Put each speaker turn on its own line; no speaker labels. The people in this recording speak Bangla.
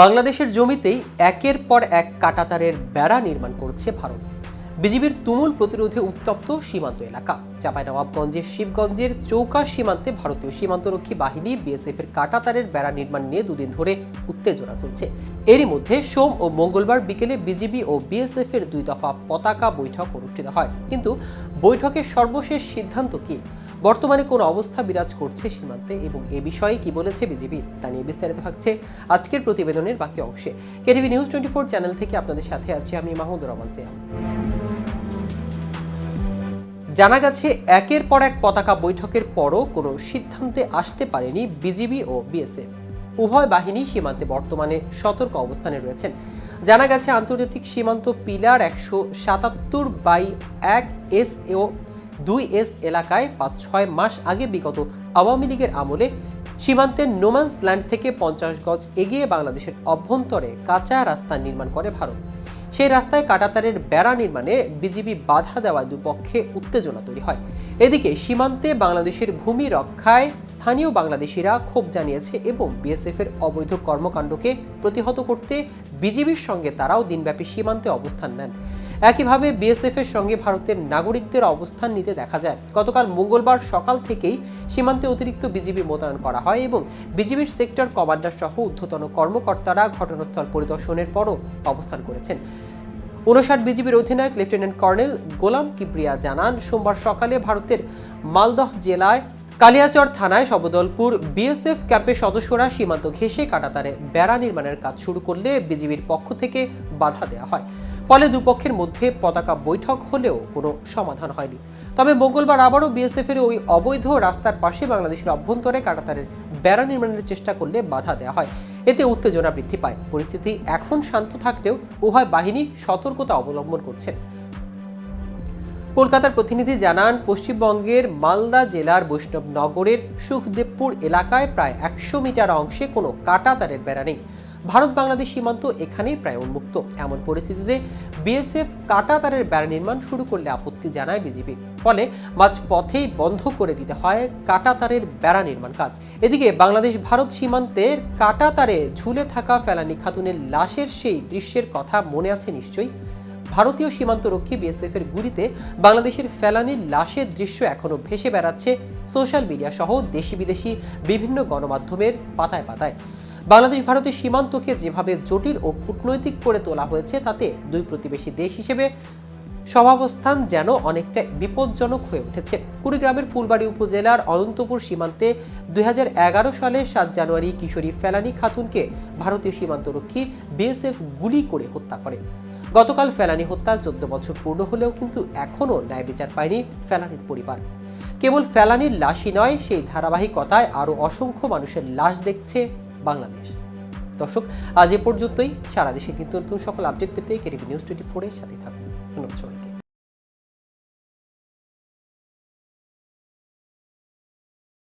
বাংলাদেশের জমিতেই একের পর এক কাটাতারের বেড়া নির্মাণ করছে ভারত। বিজিবির তুমুল প্রতিরোধে উত্তপ্ত সীমান্ত এলাকা। চাঁপাইনবাবগঞ্জের শিবগঞ্জের চৌকা সীমান্তে ভারতীয় সীমান্তরক্ষী বাহিনী বিএসএফ এর কাটাতারের বেড়া নির্মাণ নিয়ে দুদিন ধরে উত্তেজনা চলছে। এরই মধ্যে সোম ও মঙ্গলবার বিকেলে বিজিবি ও বিএসএফ এর দুই দফা পতাকা বৈঠক অনুষ্ঠিত হয়। কিন্তু বৈঠকের সর্বশেষ সিদ্ধান্ত কি? বর্তমানে কোন অবস্থা বিরাজ করছে সীমান্তে এবং এ বিষয়ে কি বলেছে বিজেপি তা নিয়ে বিস্তারিত থাকছে আজকের প্রতিবেদনের বাকি অংশে। KTV news twenty four channel থেকে আপনাদের সাথে আছি আমি মাহমুদুর রহমান সিয়াম। জানা গেছে, একের পর এক পতাকা বৈঠকের পরও কোনো সিদ্ধান্তে আসতে পারেনি বিজিবি ও বিএসএফ। উভয় বাহিনী সীমান্তে বর্তমানে সতর্ক অবস্থানে রয়েছেন। জানা গেছে, আন্তর্জাতিক সীমান্ত পিলার একশো সাতাত্তর বাই এক এস ও দুই এস এলাকায় পাঁচ, ছয় মাস আগে বিগত আওয়ামী লীগের আমলে সীমান্তের নোম্যান্স ল্যান্ড থেকে পঞ্চাশ গজ এগিয়ে বাংলাদেশের অভ্যন্তরে কাঁচা রাস্তা নির্মাণ করে ভারত। সেই রাস্তায় কাটাতারের বেড়া নির্মাণে বিজিবি বাধা দেওয়ায় দুপক্ষে উত্তেজনা তৈরি হয়। এদিকে সীমান্তে বাংলাদেশের ভূমি রক্ষায় স্থানীয় বাংলাদেশিরা ক্ষোভ জানিয়েছে এবং বিএসএফ এর অবৈধ কর্মকাণ্ডকে প্রতিহত করতে বিজিবির সঙ্গে তারাও দিনব্যাপী সীমান্তে অবস্থান নেন। একইভাবে বিএসএফ এর সঙ্গে ভারতের নাগরিকদের অবস্থান নিতে দেখা যায়। গতকাল মঙ্গলবার সকাল থেকেই সীমান্তে অতিরিক্ত বিজিবি মোতায়েন করা হয় এবং বিজিবির সেক্টর কমান্ডার সহ ঊর্ধ্বতন কর্মকর্তারা ঘটনাস্থল পরিদর্শনের পরও অবস্থান করেছেন। উনষাট বিজিবির অধিনায়ক লেফটেন্যান্ট কর্নেল গোলাম কিপ্রিয়া জানান, সোমবার সকালে ভারতের মালদহ জেলায় কালিয়াচর থানায় সবদলপুর বিএসএফ ক্যাম্পের সদস্যরা সীমান্ত ঘেঁষে কাটাতারে বেড়া নির্মাণের কাজ শুরু করলে বিজিবির পক্ষ থেকে বাধা দেওয়া হয়। ফলে দুপক্ষের মধ্যে পতাকা বৈঠক হলেও কোনো সমাধান হয়নি। তবে মঙ্গলবার আবারও বিএসএফ এর ওই অবৈধ রাস্তার পাশে বাংলাদেশের অভ্যন্তরে কাটাতারের বেড়া নির্মাণের চেষ্টা করলে বাধা দেওয়া হয়। এতে উত্তেজনা বৃদ্ধি পায়। পরিস্থিতি এখন শান্ত থাকলেও উভয় বাহিনী সতর্কতা অবলম্বন করছে কলকাতার প্রতিনিধি জানান, পশ্চিমবঙ্গের মালদা জেলার বৈষ্ণবনগরের সুখদেবপুর এলাকায় প্রায় একশো মিটার অংশে কোনো কাটা তারের বেড়া নেই। ভারত বাংলাদেশ সীমান্ত এখানেই প্রায় উন্মুক্ত। এমন পরিস্থিতিতে বিএসএফ কাটা তারের বেড়া নির্মাণ শুরু করলে আপত্তি জানায় বিজেপি। ফলে মাঝ পথেই বন্ধ করে দিতে হয় কাটা তারের বেড়া নির্মাণ কাজ। এদিকে বাংলাদেশ ভারত সীমান্তের কাটা তারে ঝুলে থাকা ফেলানি খাতুনের লাশের সেই দৃশ্যের কথা মনে আছে নিশ্চয়ই। ভারতীয় সীমান্তরক্ষী বিএসএফ এর গুলিতে বাংলাদেশের ফেলানির লাশের দৃশ্য এখনও ভেসে বেড়াচ্ছে সোশ্যাল মিডিয়া সহ দেশি বিদেশি বিভিন্ন গণমাধ্যমের পাতায় পাতায়। বাংলাদেশ ভারতের সীমান্তকে যেভাবে জটিল ও কূটনৈতিক করে তোলা হয়েছে, তাতে দুই প্রতিবেশী দেশ হিসেবে সহাবস্থান যেন অনেকটা বিপজ্জনক হয়ে উঠেছে। কুড়িগ্রামের ফুলবাড়ি উপজেলার অনন্তপুর সীমান্তে দুই হাজার এগারো সালে সাত জানুয়ারি কিশোরী ফেলানি খাতুনকে ভারতীয় সীমান্তরক্ষী বিএসএফ গুলি করে হত্যা করে। গতকাল ফেলানি হত্যা চোদ্দ বছর পূর্ণ হলেও কিন্তু এখনও ন্যায় বিচার পায়নি ফেলানির পরিবার। কেবল ফেলানির লাশই নয়, সেই ধারাবাহিকতায় আরও অসংখ্য মানুষের লাশ দেখছে বাংলাদেশ। দর্শক, আজ এ পর্যন্তই। সারা দেশে নিত্য নতুন সকল আপডেট পেতে কেটিভি নিউজ টোয়েন্টি ফোরের সাথে থাকুন। ধন্যবাদ সবাইকে।